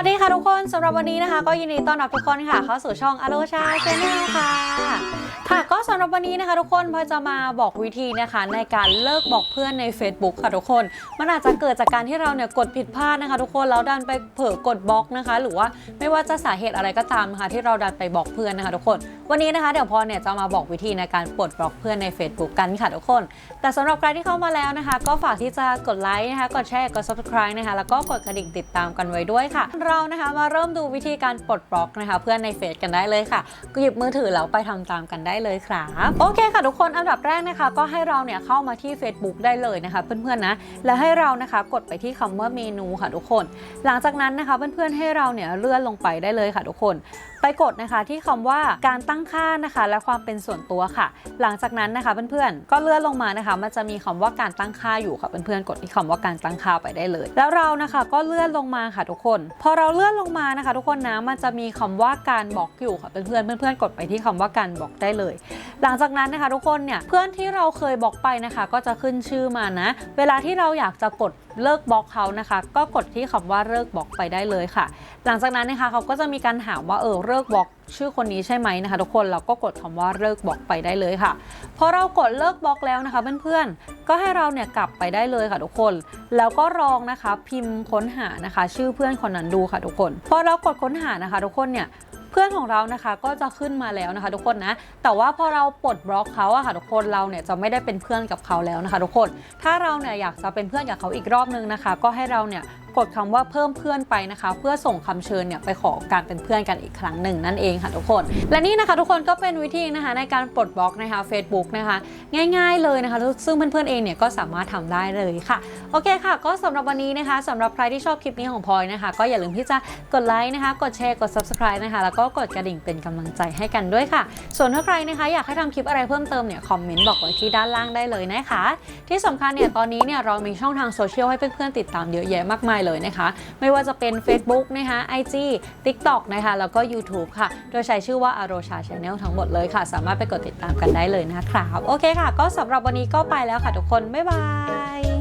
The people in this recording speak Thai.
วัสดีค่ะทุกคนสำหรับวันนี้นะคะ ก็ยินดีต้อนรับทุกคนค่ะ เข้าสู่ช่องอโลชาชาแนลค่ะ ค่ะก็สำหรับวันนี้นะคะ ทุกคนพอจะมาบอกวิธีนะคะ ในการเลิกบอกเพื่อนใน Facebook ค่ะทุกคน มันอาจจะเกิดจากการที่เราเนี่ยกดผิดพลาดนะคะ ทุกคนแล้วดันไปเผลอกดบล็อกนะคะ หรือว่าไม่ว่าจะสาเหตุอะไรก็ตามนะคะที่เราดันไปบอกเพื่อนนะคะ ทุกคน วันนี้นะคะเดี๋ยวพอเนี่ยจะมาบอกวิธีในการปลดบล็อกเพื่อนใน Facebook กันค่ะทุกคน แต่สำหรับใครที่เข้ามาแล้วนะคะ ก็ฝากที่จะกดไลค์นะคะกดแชร์กด subscribe นะคะแล้วก็กดกระดิ่งติดตามกันไว้ด้วยค่ะเรานะคะมาเริ่มดูวิธีการปลดบล็อกนะคะ เพื่อนในเฟซกันได้เลยค่ะก็หยิบมือถือแล้วไปทำตามกันได้เลยครับโอเคค่ะทุกคนอันดับแรกนะคะ ก็ให้เราเนี่ยเข้ามาที่ Facebook ได้เลยนะคะเพื่อนๆนะและให้เรานะคะกดไปที่คำว่าเมนูค่ะทุกคน หลังจากนั้นนะคะเพื่อนๆให้เราเนี่ยเลื่อนลงไปได้เลยค่ะทุกคน ไปกดนะคะที่คำว่าการตั้งค่านะคะ และความเป็นส่วนตัวค่ะ หลังจากนั้นนะคะเพื่อนๆก็เลื่อนลงมานะคะ มันจะมีคำว่าการตั้งค่าอยู่ค่ะเพื่อนๆกดที่คำว่าการตั้งค่าไปได้เลย แล้วเรานะคะก็เลื่อนลงมาค่ะทุกคนพอเราเลื่อนลงมานะคะ ทุกคนนะมันจะมีคำว่าการบล็อกอยู่ค่ะเพื่อนๆเพื่อนๆกดไปที่คำว่าการบล็อกได้เลย หลังจากนั้นนะคะ ทุกคนเนี่ยเพื่อนที่เราเคยบล็อกไปนะคะ ก็จะขึ้นชื่อมานะ เวลาที่เราอยากจะกด เลิกบล็อกเขานะคะ ก็กดที่คำว่าเลิกบล็อกไปได้เลยค่ะ หลังจากนั้นนะคะเขาก็จะมีการถามว่าเออเลิกบล็อกชื่อคนนี้ใช่ไหมนะคะ ทุกคนเราก็กดคำว่าเลิกบล็อกไปได้เลยค่ะพอเรากดเลิกบล็อกแล้วนะคะเพื่อนๆก็ให้เราเนี่ยกลับไปได้เลยค่ะทุกคน แล้วก็ลองนะคะพิมพ์ค้นหานะคะ ชื่อเพื่อนคนนั้นดูค่ะทุกคนพอเรากดค้นหานะคะ ทุกคนเนี่ย เพื่อนของเรานะคะก็จะขึ้นมาแล้วนะคะ ทุกคนนะ แต่ว่าพอเราปลดบล็อกเขาอะค่ะทุกคนเราเนี่ยจะไม่ได้เป็นเพื่อนกับเขาแล้วนะคะ ทุกคน ถ้าเราเนี่ยอยากจะเป็นเพื่อนกับเขาอีกรอบนึงนะคะ ก็ให้เราเนี่ยกดคำว่าเพิ่มเพื่อนไปนะคะ เพื่อส่งคำเชิญเนี่ยไปขอการเป็นเพื่อนกันอีกครั้งหนึ่งนั่นเองค่ะทุกคน และนี่นะคะทุกคนก็เป็นวิธีนะคะในการปลดบล็อกนะคะ Facebook นะคะ ง่าย ๆเลยนะคะ ซึ่งเพื่อนๆเองเนี่ยก็สามารถทำได้เลยค่ะโอเคค่ะ ก็สำหรับวันนี้นะคะสำหรับใครที่ชอบคลิปนี้ของพลอยนะคะ ก็อย่าลืมที่จะกดไลค์นะคะ กดแชร์กด subscribe นะคะแล้วก็กดกระดิ่งเป็นกำลังใจให้กันด้วยค่ะ ส่วนถ้าใครนะคะอยากให้ทำคลิปอะไรเพิ่มเติมเนี่ยคอมเมนต์บอกไว้ที่ด้านล่างได้เลยนะคะ ที่สำคัญเนี่ยตอนนี้เนี่ยเรามีช่องทางโซเชียลให้เพื่อนๆติดตามเยอะแยะมากมายเลยนะคะ ไม่ว่าจะเป็น Facebook นะคะ IG TikTok นะคะแล้วก็ YouTube ค่ะ โดยใช้ชื่อว่า a r o c h a Channel ทั้งหมดเลยค่ะ สามารถไปกดติดตามกันได้เลยนะครับ โอเคค่ะ ก็สำหรับวันนี้ก็ไปแล้วค่ะทุกคน บ๊ายบาย